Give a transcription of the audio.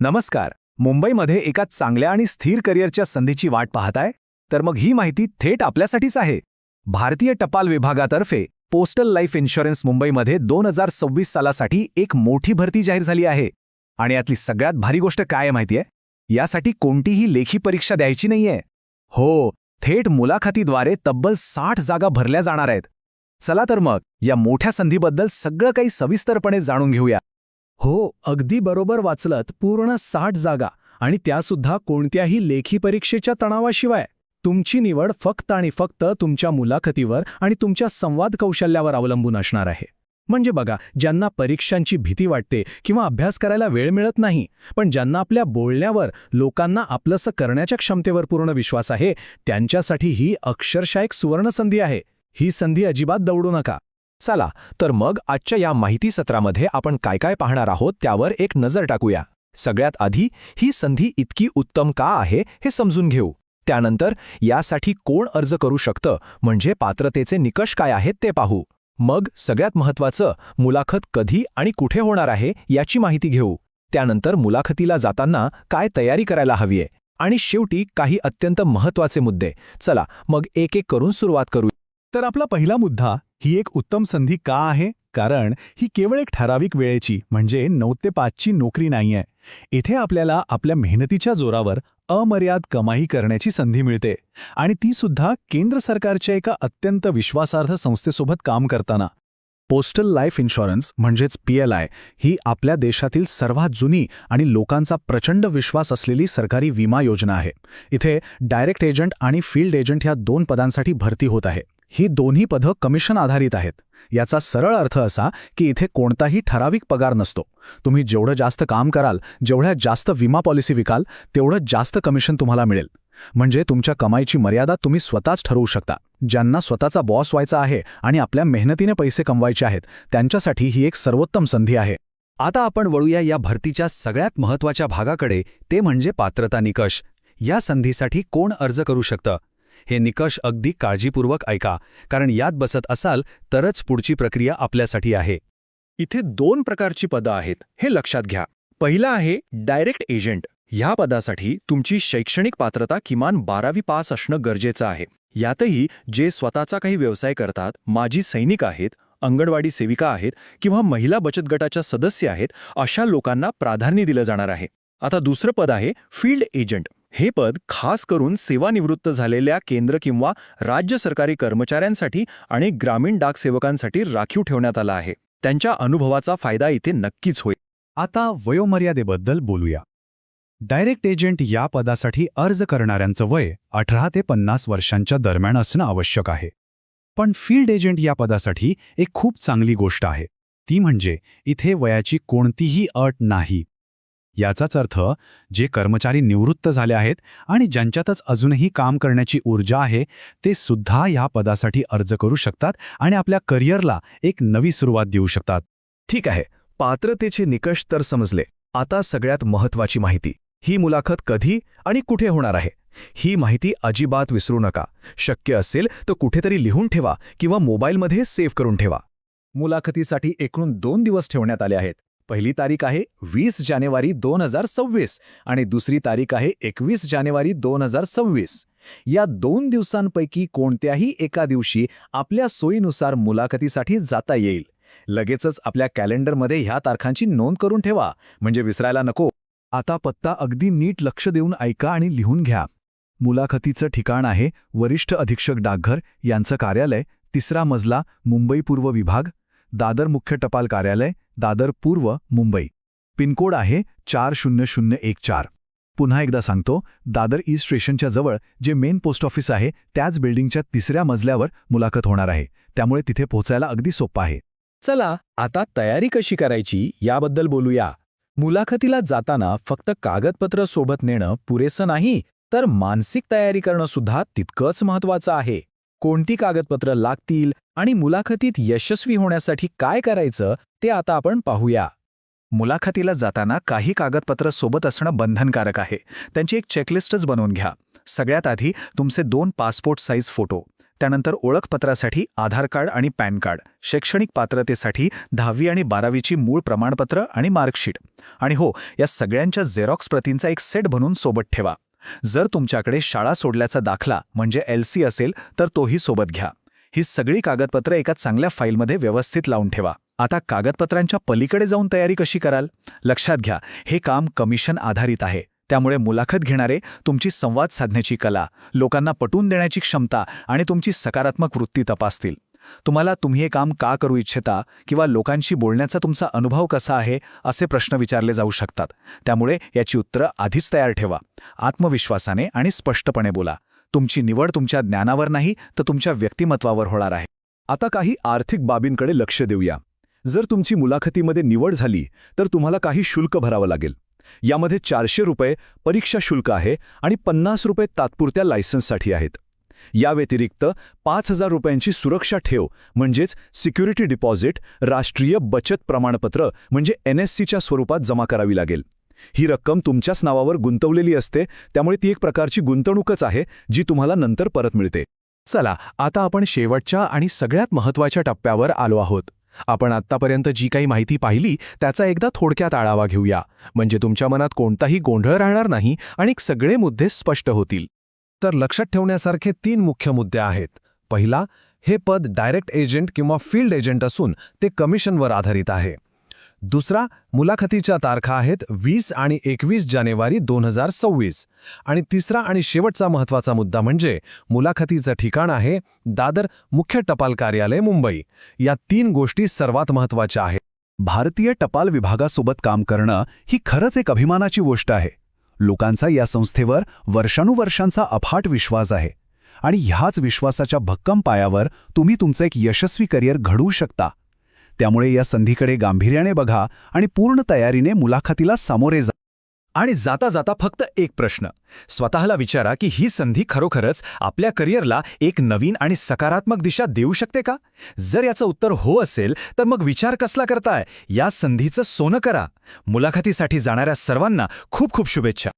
नमस्कार. मुंबईमध्ये एका चांगल्या आणि स्थिर करिअरच्या संधीची वाट पाहताय? तर मग ही माहिती थेट आपल्यासाठीच आहे. भारतीय टपाल विभागातर्फे पोस्टल लाईफ इन्शुरन्स मुंबईमध्ये दोन हजार सव्वीस सालासाठी एक मोठी भरती जाहीर झाली आहे. आणि यातली सगळ्यात भारी गोष्ट काय आहे माहितीये? यासाठी कोणतीही लेखी परीक्षा द्यायची नाहीये. हो थेट मुलाखतीद्वारे तब्बल साठ जागा भरल्या जाणार आहेत. चला तर मग या मोठ्या संधीबद्दल सगळं काही सविस्तरपणे जाणून घेऊया. हो अगदी बरोबर वाचलत. पूर्ण साठ जागा. आणि त्यासुद्धा कोणत्याही लेखी परीक्षेच्या तणावाशिवाय. तुमची निवड फक्त आणि फक्त तुमच्या मुलाखतीवर आणि तुमच्या संवाद कौशल्यावर अवलंबून असणार आहे. म्हणजे बघा ज्यांना परीक्षांची भीती वाटते किंवा अभ्यास करायला वेळ मिळत नाही पण ज्यांना आपल्या बोलण्यावर लोकांना आपलंसं करण्याच्या क्षमतेवर पूर्ण विश्वास आहे त्यांच्यासाठी ही अक्षरशः एक सुवर्णसंधी आहे. ही संधी अजिबात दौडू नका. चला तर मग आजच्या या माहिती सत्रामध्ये आपण काय काय पाहणार आहोत त्यावर एक नजर टाकूया. सगळ्यात आधी ही संधी इतकी उत्तम का आहे हे समजून घेऊ. त्यानंतर यासाठी कोण अर्ज करू शकतं म्हणजे पात्रतेचे निकष काय आहेत ते पाहू. मग सगळ्यात महत्त्वाचं मुलाखत कधी आणि कुठे होणार आहे याची माहिती घेऊ. त्यानंतर मुलाखतीला जाताना काय तयारी करायला हवीये. आणि शेवटी काही अत्यंत महत्त्वाचे मुद्दे. चला मग एक एक करून सुरुवात करू तर आपला पहिला मुद्दा ही एक उत्तम संधी का आहे? कारण ही केवळ एक ठराविक वेळेची म्हणजे नऊ ते पाचची नोकरी नाहीये. इथे आपल्याला आपल्या मेहनतीच्या जोरावर अमर्याद कमाई करण्याची संधी मिळते. आणि ती सुद्धा केंद्र सरकारच्या एका अत्यंत विश्वासार्ह संस्थेसोबत काम करताना. पोस्टल लाईफ इन्शुरन्स म्हणजेच पीएलआय ही आपल्या देशातील सर्वात जुनी आणि लोकांचा प्रचंड विश्वास असलेली सरकारी विमा योजना आहे. इथे डायरेक्ट एजंट आणि फील्ड एजंट ह्या दोन पदांसाठी भरती होत आहे. ही दोन्ही पदं कमिशन आधारित आहेत. याचा सरळ अर्थ असा की इथे कोणताही ठराविक पगार नसतो. तुम्ही जेवढं जास्त काम कराल जेवढ्या जास्त विमा पॉलिसी विकाल तेवढं जास्त कमिशन तुम्हाला मिळेल. म्हणजे तुमच्या कमाईची मर्यादा तुम्ही स्वतःच ठरवू शकता. ज्यांना स्वतःचा बॉस व्हायचा आहे आणि आपल्या मेहनतीने पैसे कमवायचे आहेत त्यांच्यासाठी ही एक सर्वोत्तम संधी आहे. आता आपण वळूया या भरतीच्या सगळ्यात महत्त्वाच्या भागाकडे ते म्हणजे पात्रता निकष. या संधीसाठी कोण अर्ज करू शकतं? हे निकष अगदी काळजीपूर्वक ऐका कारण यात बसत असाल तरच पुढची प्रक्रिया आपल्यासाठी आहे. इथे दोन प्रकारची पदं आहेत हे लक्षात घ्या. पहिलं आहे डायरेक्ट एजंट. ह्या पदासाठी तुमची शैक्षणिक पात्रता किमान बारावी पास असणं गरजेचं आहे. यातही जे स्वतःचा काही व्यवसाय करतात माजी सैनिक आहेत अंगणवाडी सेविका आहेत किंवा महिला बचत गटाच्या सदस्य आहेत अशा लोकांना प्राधान्य दिलं जाणार आहे. आता दुसरं पद आहे फील्ड एजंट. हे पद खास करून सेवानिवृत्त झालेल्या केंद्र किंवा राज्य सरकारी कर्मचाऱ्यांसाठी आणि ग्रामीण डाकसेवकांसाठी राखीव ठेवण्यात आलं आहे. त्यांच्या अनुभवाचा फायदा इथे नक्कीच होईल. आता वयोमर्यादेबद्दल बोलूया. डायरेक्ट एजंट या पदासाठी अर्ज करणाऱ्यांचं वय अठरा ते पन्नास वर्षांच्या दरम्यान असणं आवश्यक आहे. पण फील्ड एजंट या पदासाठी एक खूप चांगली गोष्ट आहे. ती म्हणजे इथे वयाची कोणतीही अट नाही. याचाच अर्थ जे कर्मचारी निवृत्त झाले आहेत आणि ज्यांच्यातच अजूनही काम करण्याची ऊर्जा आहे ते सुद्धा या पदासाठी अर्ज करू शकतात आणि आपल्या करिअरला एक नवी सुरुवात देऊ शकतात. ठीक आहे पात्रतेचे निकष तर समजले. आता सगळ्यात महत्त्वाची माहिती. ही मुलाखत कधी आणि कुठे होणार आहे? ही माहिती अजिबात विसरू नका. शक्य असेल तर कुठेतरी लिहून ठेवा किंवा मोबाईलमध्ये सेव्ह करून ठेवा. मुलाखतीसाठी एकूण दोन दिवस ठेवण्यात आले आहेत. पहिली तारीख आहे वीस जानेवारी दोन हजार सव्वीस आणि दुसरी तारीख आहे एकवीस जानेवारी दोन हजार सव्वीस. या दोन दिवसांपैकी कोणत्याही एका दिवशी आपल्या सोयीनुसार मुलाखतीसाठी जाता येईल. लगेचच आपल्या कॅलेंडरमध्ये ह्या तारखांची नोंद करून ठेवा. म्हणजे विसरायला नको. आता पत्ता अगदी नीट लक्ष देऊन ऐका आणि लिहून घ्या. मुलाखतीचं ठिकाण आहे वरिष्ठ अधीक्षक डाकघर यांचं कार्यालय तिसरा मजला मुंबई पूर्व विभाग दादर मुख्य टपाल कार्यालय दादर पूर्व मुंबई. पिनकोड आहे चार शून्य शून्य एक चार. पुन्हा एकदा सांगतो दादर ईस्ट स्टेशनच्या जवळ जे मेन पोस्ट ऑफिस आहे त्याच बिल्डिंगच्या तिसऱ्या मजल्यावर मुलाखत होणार आहे. त्यामुळे तिथे पोहोचायला अगदी सोपं आहे. चला आता तयारी कशी करायची याबद्दल बोलूया. मुलाखतीला जाताना फक्त कागदपत्र सोबत नेणं पुरेसं नाही तर मानसिक तयारी करणं सुद्धा तितकंच महत्वाचं आहे. कोणती कागदपत्र लागतील आणि मुलाखतीत यशस्वी होण्यासाठी काय करायचं ते आता आपण पाहूया. मुलाखतीला जाताना काही कागदपत्र सोबत असणं बंधनकारक आहे. त्यांची एक चेकलिस्टच बनवून घ्या. सगळ्यात आधी तुमचे दोन पासपोर्ट साईज फोटो त्यानंतर ओळखपत्रासाठी आधार कार्ड आणि पॅन कार्ड शैक्षणिक पात्रतेसाठी दहावी आणि बारावीची मूळ प्रमाणपत्र आणि मार्कशीट. आणि हो या सगळ्यांच्या झेरॉक्स प्रतींचा एक सेट बनवून सोबत ठेवा. जर तुमच्याकडे शाळा सोडल्याचा दाखला म्हणजे एल सी असेल तर तोही सोबत घ्या. ही सगळी कागदपत्रं एका चांगल्या फाईलमध्ये व्यवस्थित लावून ठेवा. आता कागदपत्रांच्या पलीकडे जाऊन तयारी कशी कराल? लक्षात घ्या हे काम कमिशन आधारित आहे. त्यामुळे मुलाखत घेणारे तुमची संवाद साधण्याची कला लोकांना पटवून देण्याची क्षमता आणि तुमची सकारात्मक वृत्ती तपासतील. तुम्हाला तुम्ही हे काम का करू इच्छिता किंवा लोकांशी बोलण्याचा तुमचा अनुभव कसा आहे असे प्रश्न विचारले जाऊ शकतात. त्यामुळे याची उत्तरं आधीच तयार ठेवा. आत्मविश्वासाने आणि स्पष्टपणे बोला. तुमची निवड तुमच्या ज्ञानावर नाही तर तुमच्या व्यक्तिमत्वावर होणार आहे. आता काही आर्थिक बाबींकडे लक्ष देऊया. जर तुमची मुलाखतीमध्ये निवड झाली तर तुम्हाला काही शुल्क भरावं लागेल. यामध्ये चारशे रुपये परीक्षा शुल्क आहे आणि पन्नास रुपये तात्पुरत्या लायसन्ससाठी आहेत. या व्यतिरिक्त पाच हजार रुपयांची सुरक्षा ठेव म्हणजेच सिक्युरिटी डिपॉझिट राष्ट्रीय बचत प्रमाणपत्र म्हणजे एन एस सीच्या स्वरूपात जमा करावी लागेल. ही रक्कम तुमच्याच नावावर गुंतवलेली असते त्यामुळे ती एक प्रकारची गुंतवणूकच आहे जी तुम्हाला नंतर परत मिळते. चला आता आपण शेवटच्या आणि सगळ्यात महत्त्वाच्या टप्प्यावर आलो आहोत. आपण आत्तापर्यंत जी काही माहिती पाहिली त्याचा एकदा थोडक्यात आढावा घेऊया. म्हणजे तुमच्या मनात कोणताही गोंधळ राहणार नाही आणि सगळे मुद्दे स्पष्ट होतील. तर लक्षात ठेवण्यासारखे तीन मुख्य मुद्दे आहेत. पहिला हे पद डायरेक्ट एजंट किंवा फील्ड एजंट असून ते कमिशनवर आधारित आहे. दुसरा मुलाखतीच्या तारखा आहेत वीस आणि एकवीस जानेवारी दोन हजार सव्वीस. आणि तिसरा आणि शेवटचा महत्त्वाचा मुद्दा म्हणजे मुलाखतीचं ठिकाण आहे दादर मुख्य टपाल कार्यालय मुंबई. या तीन गोष्टी सर्वात महत्त्वाच्या आहेत. भारतीय टपाल विभागासोबत काम करणं ही खरंच एक अभिमानाची गोष्ट आहे. लोकांचा या संस्थेवर वर्षानुवर्षांचा अफाट विश्वास आहे. आणि ह्याच विश्वासाच्या भक्कम पायावर तुम्ही तुमचं एक यशस्वी करिअर घडवू शकता. त्यामुळे या संधीकडे गांभीर्याने बघा आणि पूर्ण तयारीने मुलाखतीला सामोरे जा. आणि जाता जाता फक्त एक प्रश्न. स्वतःला विचारा की ही संधी खरोखरच आपल्या करिअरला एक नवीन आणि सकारात्मक दिशा देऊ शकते का? जर याचं उत्तर हो असेल तर मग विचार कसला करताय? या संधीचं सोनं करा. मुलाखतीसाठी जाणाऱ्या सर्वांना खूप खूप शुभेच्छा.